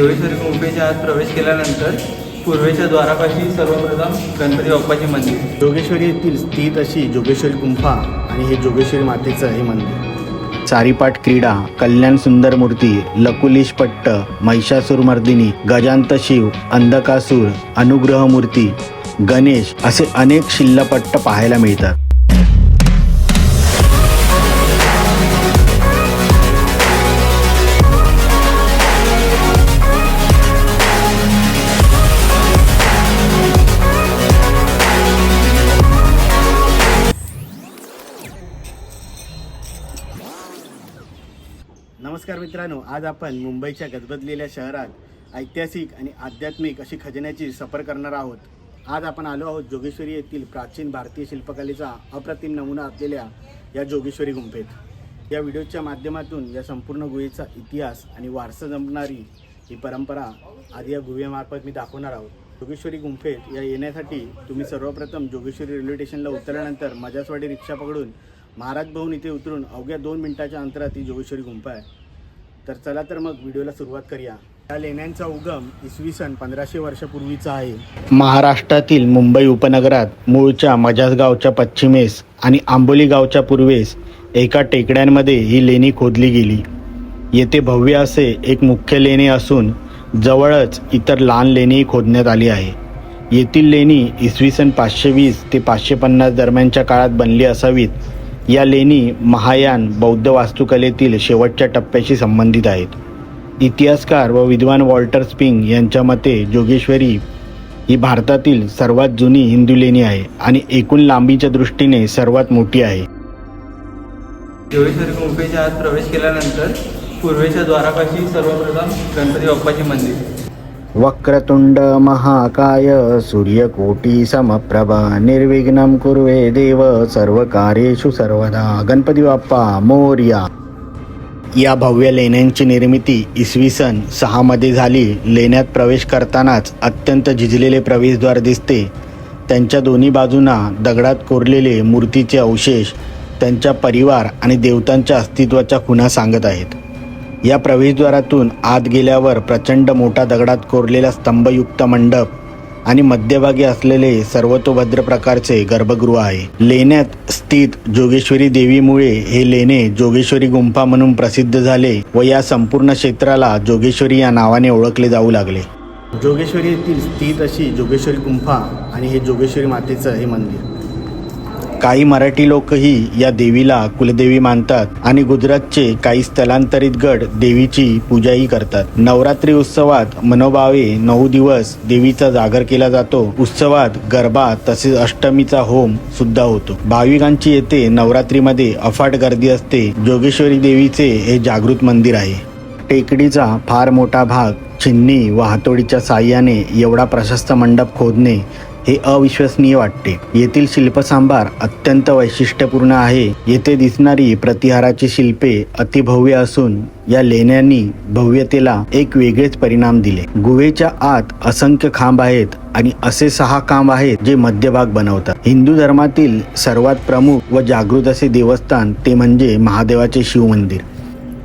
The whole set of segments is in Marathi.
जोगेश्वरी गुंफेच्या आत प्रवेश केल्यानंतर पूर्वेच्या द्वारापाशी सर्वप्रथम गणपती बाप्पाचे मंदिर. जोगेश्वरी येथील स्थित अशी जोगेश्वरी गुंफा आणि हे जोगेश्वरी मातेचं हे मंदिर. चारीपाट क्रीडा कल्याण सुंदर मूर्ती लकुलिश पट्ट महिषासूरमर्दिनी गजांत शिव अंधकासूर अनुग्रह मूर्ती गणेश असे अनेक शिल्लपट्ट पाहायला मिळतात. नमस्कार मित्रांनो आज आपण मुंबईच्या गजबजलेल्या शहरात ऐतिहासिक आणि आध्यात्मिक अशी खजिन्याची सफर करणार आहोत. आज आपण आलो आहोत जोगेश्वरी येथील प्राचीन भारतीय शिल्पकलेचा अप्रतिम नमुना असलेल्या या जोगेश्वरी गुंफेत. या व्हिडिओच्या माध्यमातून या संपूर्ण गुहेचा इतिहास आणि वारसा जमणारी ही परंपरा आज या गुहेमार्फत मी दाखवणार आहोत. जोगेश्वरी गुंफेत या येण्यासाठी तुम्ही सर्वप्रथम जोगेश्वरी रेल्वे स्टेशनला उतरल्यानंतर मजासवाडी रिक्षा पकडून महाराज भवन इथे उतरून अवघ्या दोन मिनिटाच्या अंतरात ही जोगेश्वरी गुंफा आहे. तर चला तर मग व्हिडिओला सुरुवात करूया. या लेण्यांचा उगम इसवी सन पंधराशे वर्षापूर्वीचा आहे. महाराष्ट्रातील मुंबई उपनगरात मूळच्या मजाज गावच्या पश्चिमेस आणि आंबोली गावच्या पूर्वेस एका टेकड्यांमध्ये ही लेणी खोदली गेली. येथे भव्य असे एक मुख्य लेणी असून जवळच इतर लहान लेणीही खोदण्यात आली आहे. येथील लेणी इसवी सन पाचशे वीस ते पाचशे पन्नास दरम्यानच्या काळात बनली असावीत. या लेणी महायान बौद्ध वास्तुकलेतील शेवटच्या टप्प्याशी संबंधित आहेत. इतिहासकार व विद्वान वॉल्टर स्पिंग यांच्या मते जोगेश्वरी ही भारतातील सर्वात जुनी हिंदू लेणी आहे आणि एकूण लांबीच्या दृष्टीने सर्वात मोठी आहे. जोगेश्वरी गुंफेच्या आत प्रवेश केल्यानंतर पूर्वेच्या द्वारापाशी सर्वप्रथम गणपती बाप्पाचे मंदिर. वक्रतुंड महाकाय सूर्यकोटी समप्रभा निर्विघ्नं कुर्वे देव सर्व कार्येषु सर्वदा. गणपती बाप्पा मोर्या. या भव्य लेण्यांची निर्मिती इसवी सन सहामध्ये झाली. लेण्यात प्रवेश करतानाच अत्यंत झिजलेले प्रवेशद्वार दिसते. त्यांच्या दोन्ही बाजूंना दगडात कोरलेले मूर्तीचे अवशेष त्यांच्या परिवार आणि देवतांच्या अस्तित्वाच्या खुणा सांगत आहेत. या प्रवेशद्वारातून आत गेल्यावर प्रचंड मोठा दगडात कोरलेला स्तंभयुक्त मंडप आणि मध्यभागी असलेले सर्वतोभद्र प्रकारचे गर्भगृह आहे. लेण्यात स्थित जोगेश्वरी देवीमुळे हे लेणे जोगेश्वरी गुंफा म्हणून प्रसिद्ध झाले व या संपूर्ण क्षेत्राला जोगेश्वरी या नावाने ओळखले जाऊ लागले. जोगेश्वरी येथील स्थित अशी जोगेश्वरी गुंफा आणि हे जोगेश्वरी मातेचं हे मंदिर. काही मराठी लोकही या देवीला कुलदेवी मानतात आणि गुजरातचे काही स्थलांतरित गट देवीची पूजाही करतात. नवरात्री उत्सवात मनोभावे नऊ दिवस देवीचा जागर केला जातो. उत्सवात गरबा तसेच अष्टमीचा होम सुद्धा होतो. भाविकांची येथे नवरात्रीमध्ये अफाट गर्दी असते. जोगेश्वरी देवीचे हे जागृत मंदिर आहे. टेकडीचा फार मोठा भाग छिन्नी व हातोडीच्या साह्याने एवढा प्रशस्त मंडप खोदणे हे अविश्वसनीय वाटते. येथील शिल्पसांभार अत्यंत वैशिष्ट्यपूर्ण आहे. येथे दिसणारी प्रतिहाराची शिल्पे अतिभव्य असून या लेण्यांनी भव्यतेला एक वेगळेच परिणाम दिले. गुहेच्या आत असंख्य खांब आहेत आणि असे सहा खांब आहेत जे मध्यभाग बनवतात. हिंदू धर्मातील सर्वात प्रमुख व जागृत असे देवस्थान ते म्हणजे महादेवाचे शिव मंदिर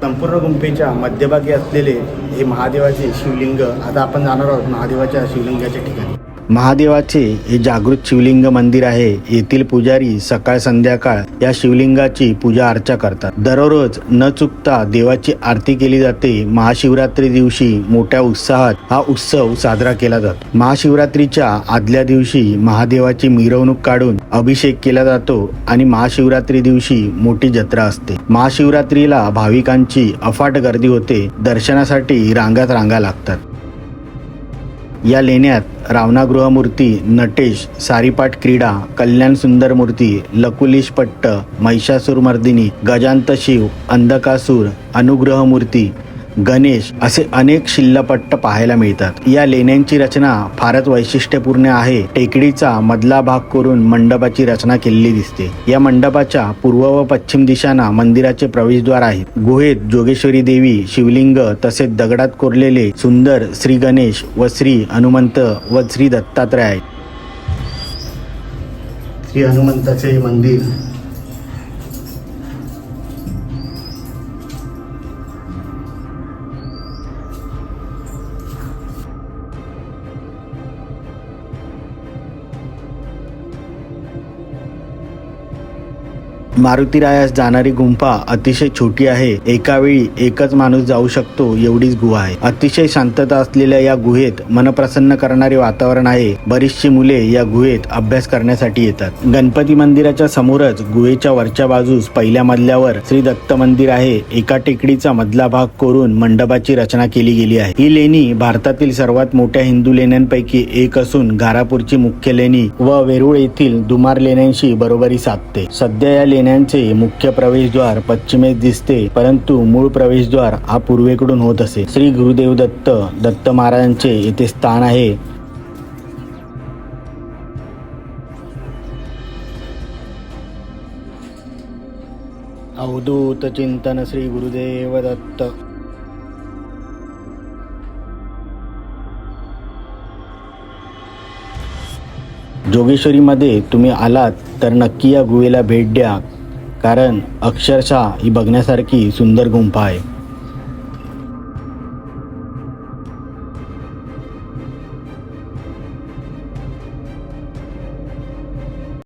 संपूर्ण गुंफेच्या मध्यभागी असलेले हे महादेवाचे शिवलिंग आता आपण जाणार आहोत महादेवाच्या शिवलिंगाच्या ठिकाणी. महादेवाचे हे जागृत शिवलिंग मंदिर आहे. येथील पुजारी सकाळ संध्याकाळ या शिवलिंगाची पूजा अर्चा करतात. दररोज न चुकता देवाची आरती केली जाते. महाशिवरात्री दिवशी मोठ्या उत्साहात हा उत्सव साजरा केला जातो. महाशिवरात्रीच्या आदल्या दिवशी महादेवाची मिरवणूक काढून अभिषेक केला जातो आणि महाशिवरात्री दिवशी मोठी जत्रा असते. महाशिवरात्रीला भाविकांची अफाट गर्दी होते. दर्शनासाठी रांगात रांगा लागतात. या लेण्यात रावणागृह मूर्ती नटेश सारीपाट क्रीडा कल्याण सुंदर मूर्ती लकुलिश पट्ट महिषासूरमर्दिनी गजांत शिव अंधकासूर अनुग्रह मूर्ती गणेश असे अनेक शिल्लपट्ट पाहायला मिळतात. या लेण्यांची रचना फारच वैशिष्ट्यपूर्ण आहे. टेकडीचा मधला भाग करून मंडपाची रचना केलेली दिसते. या मंडपाच्या पूर्व व पश्चिम दिशांना मंदिराचे प्रवेशद्वार आहेत. गुहेत जोगेश्वरी देवी शिवलिंग तसेच दगडात कोरलेले सुंदर श्री गणेश व श्री हनुमंत व श्री दत्तात्रय आहेत. श्री हनुमंताचे मंदिर मारुतीरायास जाणारी गुंफा अतिशय छोटी आहे. एका वेळी एकच माणूस जाऊ शकतो एवढीच गुहा आहे. अतिशय शांतता असलेल्या या गुहेत मन प्रसन्न करणारे वातावरण आहे. बरीचशी मुले या गुहेत अभ्यास करण्यासाठी येतात. गणपती मंदिराच्या समोरच गुहेच्या वरच्या बाजूस पहिल्या मजल्यावर श्री दत्त मंदिर आहे. एका टेकडीचा मधला भाग कोरून मंडपाची रचना केली गेली आहे. ही लेणी भारतातील सर्वात मोठ्या हिंदू लेण्यांपैकी एक असून घारापूरची मुख्य लेणी व वेरूळ येथील दुमार लेण्यांशी बरोबरी साधते. सध्या या लेण्यांचे मुख्य प्रवेशद्वार पश्चिमेस दिसते परंतु मूळ प्रवेशद्वार हा पूर्वेकडून होत असे. श्री गुरुदेव दत्त दत्त महाराजांचे येथे स्थान आहे. अवधूत चिंतन श्री गुरुदेव दत्त. जोगेश्वरीमध्ये तुम्ही आलात तर नक्की या गुहेला भेट द्या. कारण अक्षरशः ही बघण्यासारखी सुंदर गुंफा आहे.